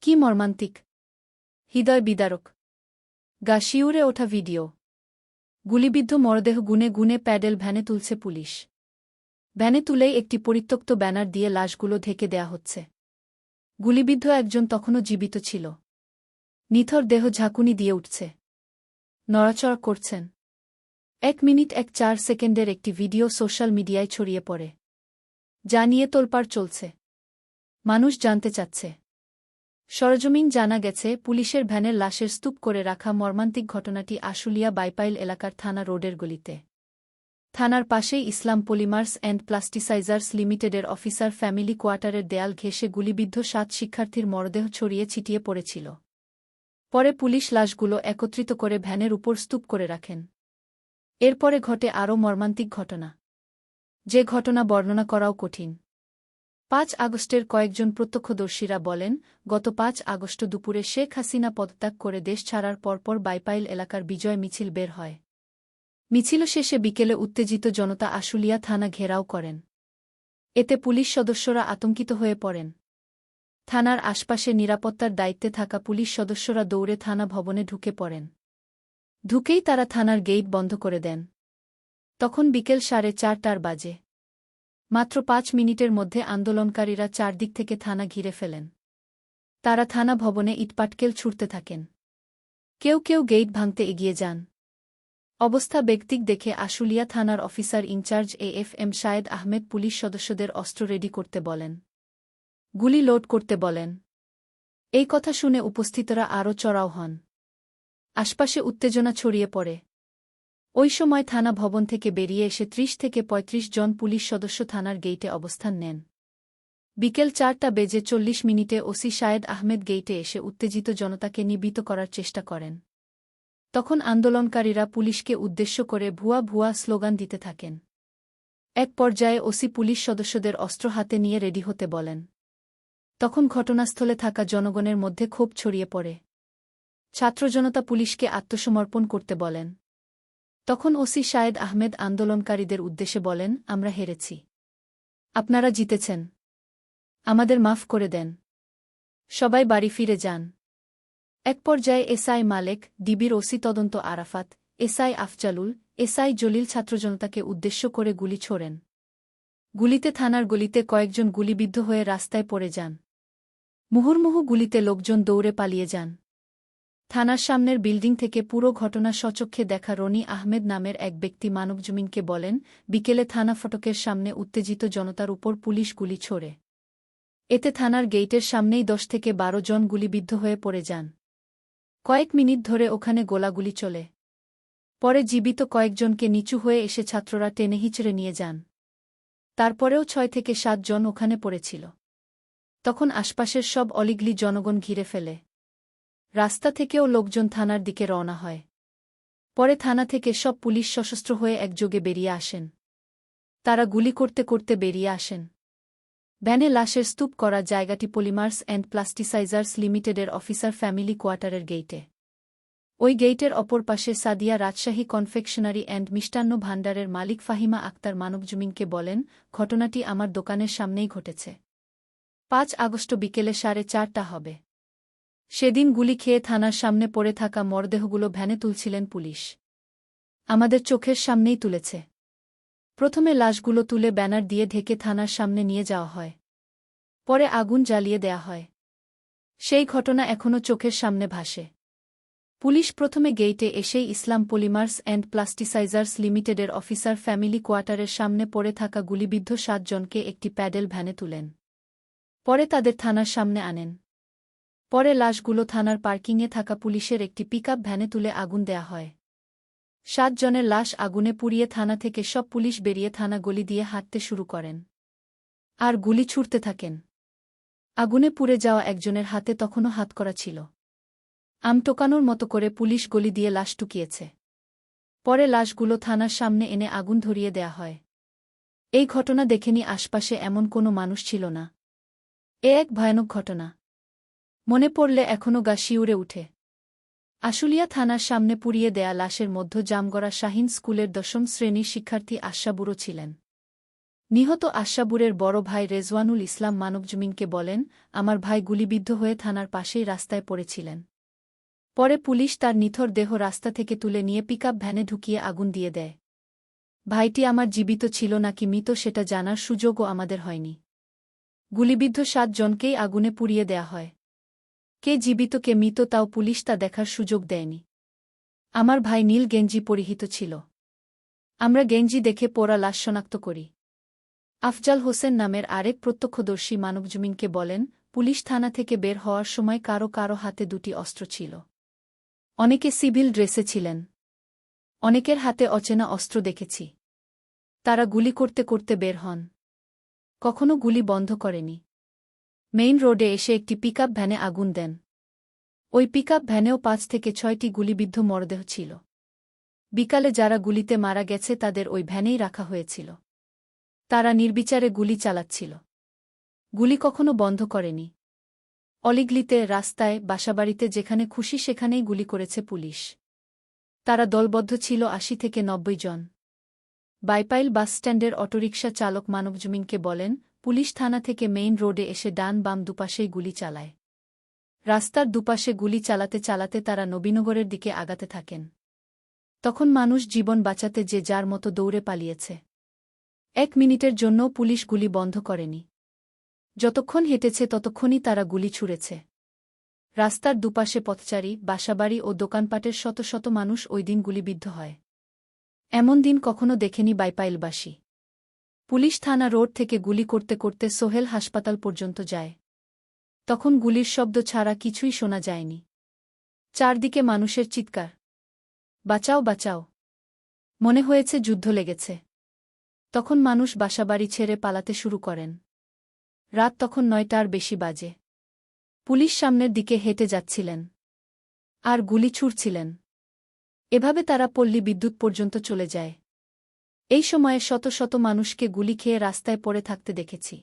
কি মর্মান্তিক? হৃদয় বিদারক। গা শিউরে ওঠা ভিডিও। গুলিবিদ্ধ মরদেহ গুনে গুনে প্যাডেল ভ্যানে তুলছে পুলিশ। ভ্যানে তুলেই একটি পরিত্যক্ত ব্যানার দিয়ে লাশগুলো ঢেকে দেয়া হচ্ছে। গুলিবিদ্ধ একজন তখনও জীবিত ছিল। নিথর দেহ ঝাঁকুনি দিয়ে উঠছে। নড়াচড়া করছেন। এক মিনিট এক চার সেকেন্ডের একটি ভিডিও সোশ্যাল মিডিয়ায় ছড়িয়ে পড়ে। যা নিয়ে তোলপাড় চলছে। মানুষ জানতে চাচ্ছে। সরজমিন জানা গেছে, পুলিশের ভ্যানের লাশের স্তূপ করে রাখা মর্মান্তিক ঘটনাটি আশুলিয়া বাইপাইল এলাকার থানা রোডের গলিতে। থানার পাশেই ইসলাম পলিমার্স অ্যান্ড প্লাস্টিসাইজার্স লিমিটেডের অফিসার ফ্যামিলি কোয়ার্টারের দেয়াল ঘেঁষে গুলিবিদ্ধ সাত শিক্ষার্থীর মরদেহ ছড়িয়ে ছিটিয়ে পড়েছিল। পরে পুলিশ লাশগুলো একত্রিত করে ভ্যানের উপর স্তূপ করে রাখেন। এরপরে ঘটে আরও মর্মান্তিক ঘটনা। যে ঘটনা বর্ণনা করাও কঠিন। পাঁচ আগস্টের কয়েকজন প্রত্যক্ষদর্শীরা বলেন, গত পাঁচ আগস্ট দুপুরে শেখ হাসিনা পদত্যাগ করে দেশ ছাড়ার পরপর বাইপাইল এলাকার বিজয় মিছিল বের হয়। মিছিল শেষে বিকেলে উত্তেজিত জনতা আশুলিয়া থানা ঘেরাও করেন। এতে পুলিশ সদস্যরা আতঙ্কিত হয়ে পড়েন। থানার আশপাশে নিরাপত্তার দায়িত্বে থাকা পুলিশ সদস্যরা দৌড়ে থানা ভবনে ঢুকে পড়েন। ঢুকেই তারা থানার গেইট বন্ধ করে দেন। তখন বিকেল সাড়ে চারটার বাজে। মাত্র পাঁচ মিনিটের মধ্যে আন্দোলনকারীরা চারদিক থেকে থানা ঘিরে ফেলেন। তারা থানা ভবনে ইটপাটকেল ছুটতে থাকেন। কেউ কেউ গেইট ভাঙতে এগিয়ে যান। অবস্থা ব্যক্তিক দেখে আশুলিয়া থানার officer in charge A F M Shayed Ahmed police সদস্যদের অস্ত্র রেডি করতে বলেন। গুলি লোড করতে বলেন। এই কথা শুনে উপস্থিতরা আরও চড়াও হন। আশপাশে উত্তেজনা ছড়িয়ে পড়ে। ওই সময় থানা ভবন থেকে বেরিয়ে এসে ত্রিশ থেকে ৩৫ জন পুলিশ সদস্য থানার গেইটে অবস্থান নেন। বিকেল চারটা বেজে চল্লিশ মিনিটে ওসি শায়েদ আহমেদ গেইটে এসে উত্তেজিত জনতাকে নিবিত করার চেষ্টা করেন। তখন আন্দোলনকারীরা পুলিশকে উদ্দেশ্য করে ভুয়া ভুয়া স্লোগান দিতে থাকেন। এক পর্যায়ে ওসি পুলিশ সদস্যদের অস্ত্র হাতে নিয়ে রেডি হতে বলেন। তখন ঘটনাস্থলে থাকা জনগণের মধ্যে ক্ষোভ ছড়িয়ে পড়ে। ছাত্র জনতা পুলিশকে আত্মসমর্পণ করতে বলেন। তখন ওসি শায়েদ আহমেদ আন্দোলনকারীদের উদ্দেশ্যে বলেন, আমরা হেরেছি। আপনারা জিতেছেন। আমাদের মাফ করে দেন। সবাই বাড়ি ফিরে যান। এক পর্যায়ে এসআই মালেক, ডিবির ওসি তদন্ত আরাফাত, এসআই আফজালুল, এসআই জলিল ছাত্রজনতাকে উদ্দেশ্য করে গুলি ছোড়েন। গুলিতে থানার গলিতে কয়েকজন গুলিবিদ্ধ হয়ে রাস্তায় পড়ে যান। মুহুর্মুহু গুলিতে লোকজন দৌড়ে পালিয়ে যান। থানার সামনের বিল্ডিং থেকে পুরো ঘটনা সচক্ষে দেখা রনি আহমেদ নামের এক ব্যক্তি মানবজমিনকে বলেন, বিকেলে থানা ফটকের সামনে উত্তেজিত জনতার উপর পুলিশ গুলি ছোড়ে। এতে থানার গেইটের সামনেই দশ থেকে বারো জন গুলিবিদ্ধ হয়ে পড়ে যান। কয়েক মিনিট ধরে ওখানে গোলাগুলি চলে। পরে জীবিত কয়েকজনকে নিচু হয়ে এসে ছাত্ররা টেনে হিচড়ে নিয়ে যান। তারপরেও ছয় থেকে সাত জন ওখানে পড়েছিল। তখন আশপাশের সব অলিগলি জনগণ ঘিরে ফেলে। রাস্তা থেকেও লোকজন থানার দিকে রওনা হয়। পরে থানা থেকে সব পুলিশ সশস্ত্র হয়ে একযোগে বেরিয়ে আসেন। তারা গুলি করতে করতে বেরিয়ে আসেন। ভ্যানে লাশের স্তূপ করা জায়গাটি পলিমার্স অ্যান্ড প্লাস্টিসাইজার্স লিমিটেডের অফিসার ফ্যামিলি কোয়ার্টারের গেইটে। ওই গেইটের অপর পাশে সাদিয়া রাজশাহী কনফেকশনারি অ্যান্ড মিষ্টান্ন ভাণ্ডারের মালিক ফাহিমা আক্তার মানবজমিনকে বলেন, ঘটনাটি আমার দোকানের সামনেই ঘটেছে। পাঁচ আগস্ট বিকেলে সাড়ে চারটা হবে। সেদিন গুলি খেয়ে থানার সামনে পড়ে থাকা মরদেহগুলো ভ্যানে তুলছিলেন পুলিশ। আমাদের চোখের সামনেই তুলেছে। প্রথমে লাশগুলো তুলে ব্যানার দিয়ে ঢেকে থানার সামনে নিয়ে যাওয়া হয়। পরে আগুন জ্বালিয়ে দেয়া হয়। সেই ঘটনা এখনও চোখের সামনে ভাসে। পুলিশ প্রথমে গেইটে এসেই ইসলাম পলিমার্স অ্যান্ড প্লাস্টিসাইজার্স লিমিটেডের অফিসার ফ্যামিলি কোয়ার্টারের সামনে পড়ে থাকা গুলিবিদ্ধ সাতজনকে একটি প্যাডেল ভ্যানে তুলেন। পরে তাদের থানার সামনে আনেন। পরে লাশগুলো থানার পার্কিংয়ে থাকা পুলিশের একটি পিকআপ ভ্যানে তুলে আগুন দেয়া হয়। সাতজনের লাশ আগুনে পুড়িয়ে থানা থেকে সব পুলিশ বেরিয়ে থানা গলি দিয়ে হাঁটতে শুরু করেন। আর গুলি ছুটতে থাকেন। আগুনে পুড়ে যাওয়া একজনের হাতে তখনও হাত করা ছিল। আম টোকানোর মতো করে পুলিশ গলি দিয়ে লাশ টুকিয়েছে। পরে লাশগুলো থানার সামনে এনে আগুন ধরিয়ে দেয়া হয়। এই ঘটনা দেখেনি আশপাশে এমন কোনো মানুষ ছিল না। এ এক ভয়ানক ঘটনা। মনে পড়লে এখনও গা শিউরে উঠে। আশুলিয়া থানার সামনে পুড়িয়ে দেয়া লাশের মধ্য জামগড়া শাহিন স্কুলের দশম শ্রেণির শিক্ষার্থী আশাবুড়ো ছিলেন। নিহত আশাবুরের বড় ভাই রেজওয়ানুল ইসলাম মানবজমিনকে বলেন, আমার ভাই গুলিবিদ্ধ হয়ে থানার পাশেই রাস্তায় পড়েছিলেন। পরে পুলিশ তার নিথর দেহ রাস্তা থেকে তুলে নিয়ে পিকআপ ভ্যানে ঢুকিয়ে আগুন দিয়ে দেয়। ভাইটি আমার জীবিত ছিল নাকি মৃত সেটা জানার সুযোগও আমাদের হয়নি। গুলিবিদ্ধ সাতজনকেই আগুনে পুড়িয়ে দেয়া হয়। কে জীবিত কে মৃত তাও পুলিশ তা দেখার সুযোগ দেয়নি। আমার ভাই নীল গেঞ্জি পরিহিত ছিল। আমরা গেঞ্জি দেখে পোড়া লাশ শনাক্ত করি। আফজাল হোসেন নামের আরেক প্রত্যক্ষদর্শী মানবজমিনকে বলেন, পুলিশ থানা থেকে বের হওয়ার সময় কারও কারও হাতে দুটি অস্ত্র ছিল। অনেকে সিভিল ড্রেসে ছিলেন। অনেকের হাতে অচেনা অস্ত্র দেখেছি। তারা গুলি করতে করতে বের হন। কখনো গুলি বন্ধ করেনি। মেইন রোডে এসে একটি পিকআপ ভ্যানে আগুন দেন। ওই পিকআপ ভ্যানেও পাঁচ থেকে ছয়টি গুলিবিদ্ধ মরদেহ ছিল। বিকালে যারা গুলিতে মারা গেছে তাদের ওই ভ্যানেই রাখা হয়েছিল। তারা নির্বিচারে গুলি চালাচ্ছিল। গুলি কখনো বন্ধ করেনি। অলিগলিতে, রাস্তায়, বাসাবাড়িতে, যেখানে খুশি সেখানেই গুলি করেছে পুলিশ। তারা দলবদ্ধ ছিল আশি থেকে নব্বই জন। বাইপাইল বাসস্ট্যান্ডের অটোরিকশা চালক মানবজমিনকে বলেন পুলিশ থানা থেকে মেইন রোডে এসে ডান বাম দুপাশেই গুলি চালায়। রাস্তার দুপাশে গুলি চালাতে চালাতে তারা নবীনগরের দিকে আগাতে থাকেন। তখন মানুষ জীবন বাঁচাতে যে যার মতো দৌড়ে পালিয়েছে। এক মিনিটের জন্যও পুলিশ গুলি বন্ধ করেনি। যতক্ষণ হেঁটেছে ততক্ষণই তারা গুলি ছুঁড়েছে। রাস্তার দুপাশে পথচারী, বাসাবাড়ি ও দোকানপাটের শত শত মানুষ ওই দিন গুলিবিদ্ধ হয়। এমন দিন কখনো দেখেনি বাইপাইলবাসী। পুলিশ থানা রোড থেকে গুলি করতে করতে সোহেল হাসপাতাল পর্যন্ত যায়। তখন গুলির শব্দ ছাড়া কিছুই শোনা যায়নি। চারদিকে মানুষের চিৎকার। বাঁচাও বাঁচাও। মনে হয়েছে যুদ্ধ লেগেছে। তখন মানুষ বাসাবাড়ি ছেড়ে পালাতে শুরু করেন। রাত তখন নয়টার বেশি বাজে। পুলিশ সামনের দিকে হেঁটে যাচ্ছিলেন। আর গুলি ছুড়ছিলেন। এভাবে তারা পল্লী বিদ্যুৎ পর্যন্ত চলে যায়। এই সময়ে শত শত মানুষকে গুলি খেয়ে রাস্তায় পড়ে থাকতে দেখেছি।